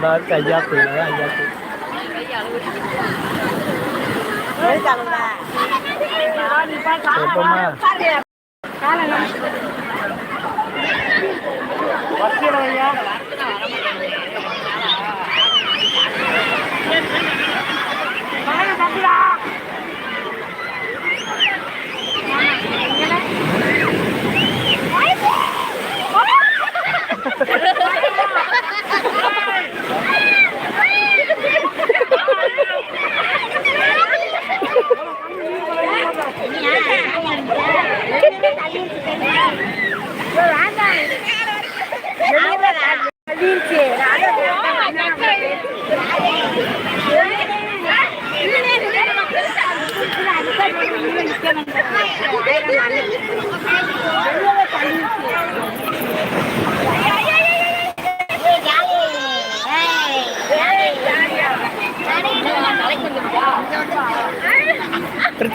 எல்லாருக்கும் ஐயா பிள்ளை ஐயா பிள்ளை எப்பமா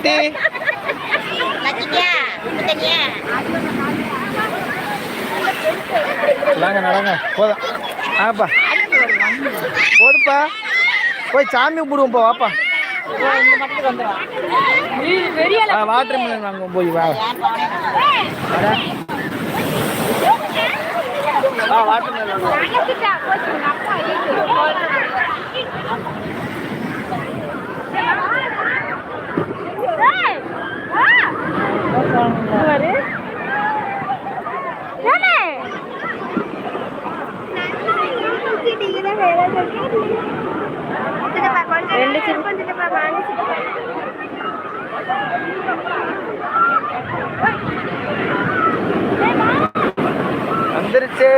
பிரித்தி வாங்க நடங்க. போதும். ஆப்பா போதுப்பா போய் சாமி கும்பிடுவோம்ப்பா வாப்பா. வாட்டர் மிலன் வாங்க போய் வா. வாட்டர் மிலன் வாங்க ரெண்டு சிரிப்பு வந்துருச்சு.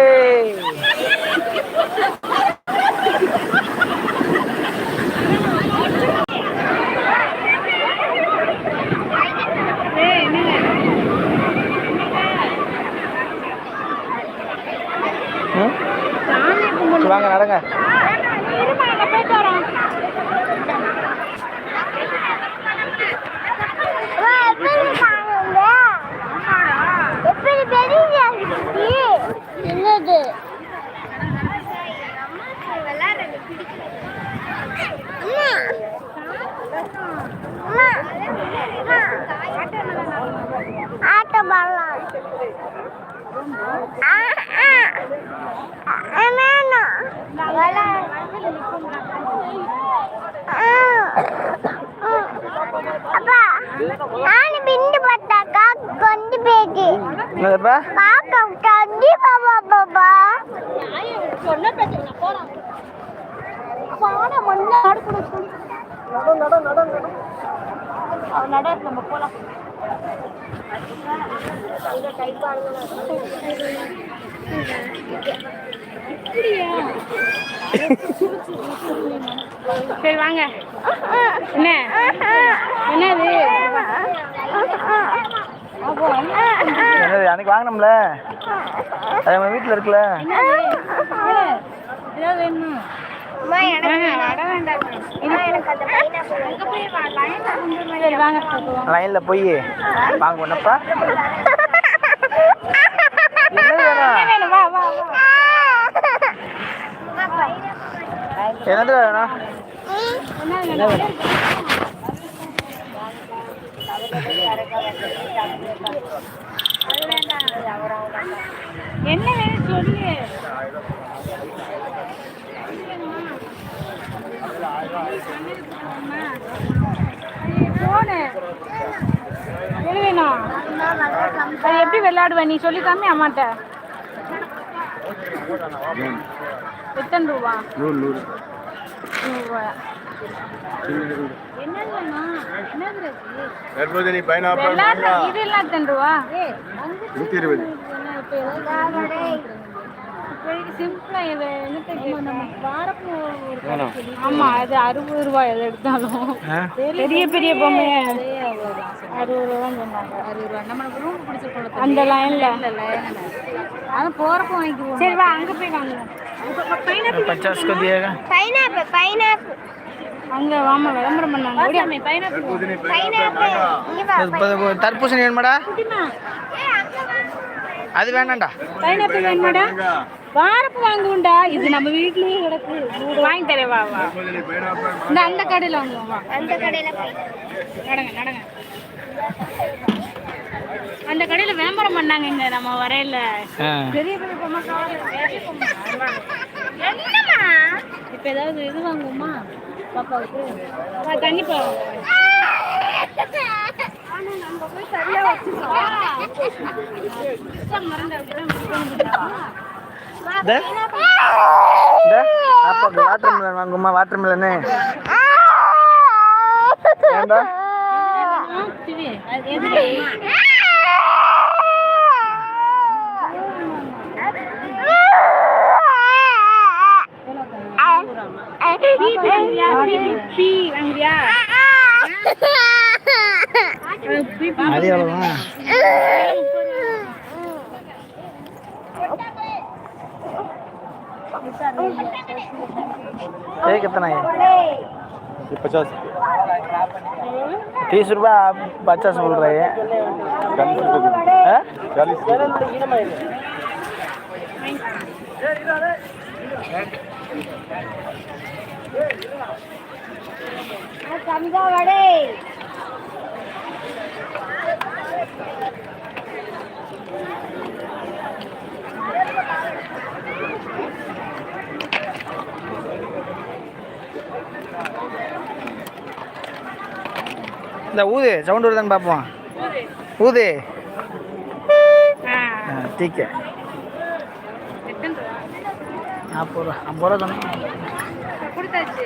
வாங்க நடங்க எப்படி பெரிய என்னது ஆட்ட பாடலாம் அப்பா நானு பிண்டு பார்த்தாக்கா கொண்டு போயிட்டு என்னதுப்பா காக்கா கண்டி பாபா பாபா சொன்ன பிரச்சனை போலாம் பாட ஆடு கூட நட நம்ம போலாம் சரி வாங்க. என்ன? என்னது? என்னது அன்னைக்கு வாங்கினோம்ல. அது நம்ம வீட்டில் இருக்குல்ல. ஏதாவது வேணுமா? லைனில் போய் வாங்க வா. என்னது வேணும்? என்ன வேணும்? என்ன வேணும்? சொல்லு. வேணும் அது எப்படி விளையாடுவ? நீ சொல்லி காமி அம்மாட்ட. எத்தனை ரூபா? நூறு பைனாப்பிள் இது எல்லாம் எத்தனை ரூபா? நூற்றி இருபது. ஆமா அது அறுபது ரூபாய் எது எடுத்தாலும். பெரிய பெரிய பொம்மை அறுபது ரூபா சொன்னாங்க. அறுபது ரூபா. நம்ம ரூம் பிடிச்சிருக்கோம் அந்த லைன்ல அதான் போறப்ப வாங்கிக்குவோம். சரி வா அங்க போய் வாங்குவோம் பைனாப்பிள் வாமா விளம்பரம் பண்ணாங்க. பைனாப்பிள் பைனாப்பிள் தர்பூசணி அது வேணாண்டா பைனாப்பிள் வேணுமாடா? வாரப்பு வாங்குவோம்டா. இது நம்ம வீட்லயே கிடக்கு. வாங்கி தரேன் வா வா. இந்த அந்த கடையில் வாங்குவோம் வா. அந்த கடையில நடங்க நடங்க. அந்த கடையில விளம்பரம் பண்ணாங்க இங்க நம்ம வரையில. பெரிய பெரிய பொம்மை. என்னம்மா? இப்ப ஏதாவது இது வாங்குவோமா? பாப்பாவுக்கு. தண்ணி பா. ஆனா நம்ம போய் சரியா இந்த இந்த அப்பா வாட்டர் மிலன் வாங்குமா வாட்டர் மிலனு ஏண்டா. அது எவ்வளோவா ये कितना है? ये पचास तीस रुपये आप पचास बोल रहे हैं। चालीस समझा बड़े। இந்த ஊது சவுண்ட் வருதான்னு பார்ப்போம். ஊது. டீக்கு? நாற்பது ரூபா ஐம்பது ரூபா தானே கொடுத்தாச்சு.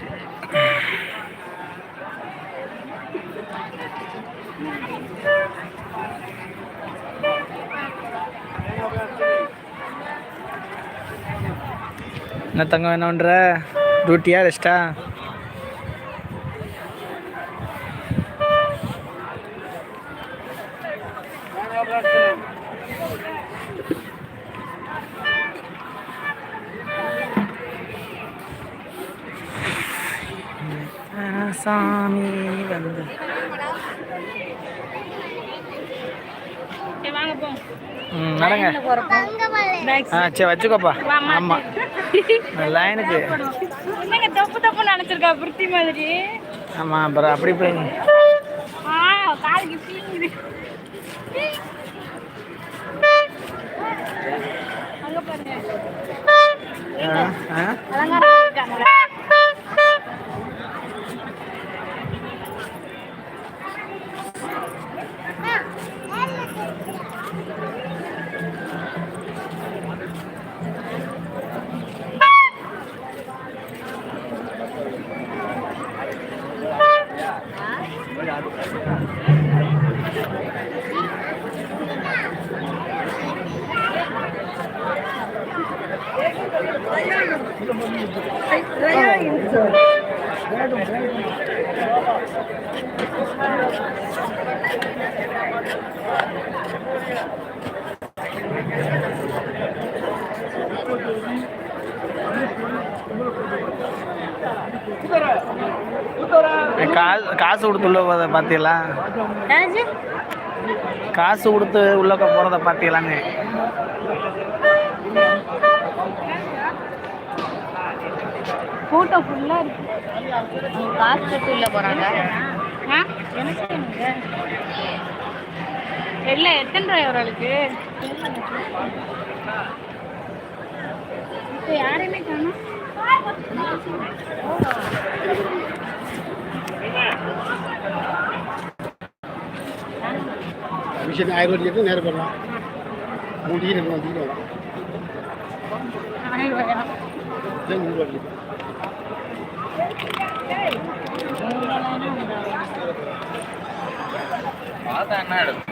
என்ன தங்கம் என்ன பண்ணுற டியூட்டியா ரெஸ்டா சாமி வந்து வாங்க போ. நடங்க. ஆ சரி வச்சுக்கோப்பா. ஆமாம் லைனுக்கு தப்பு தப்பு நினைச்சிருக்கா பிருத்தி மாதிரி? ஆமாம் அப்புறம் அப்படி போய் அங்க பாருங்க. காசு காசு கொடுத்து உள்ள போகிறத பார்த்தீங்களா காசு கொடுத்து உள்ள போகிறத பார்த்தீங்களான்னு போட்டோ ஃபுல்லா இருக்கு. காசு கட்டு உள்ள வேணுங்க. இல்ல எத்தனை ரூபாய் அவர்களுக்கு இப்போ யாரையுமே காணும்? விஷயம் ஆயிரம் ரூபாய் நேரம் பண்ணலாம் மூணு எடுக்கணும் டிக்கெட் ஆயிரம் ரூபாய் பார்த்தா என்ன எடுக்கும்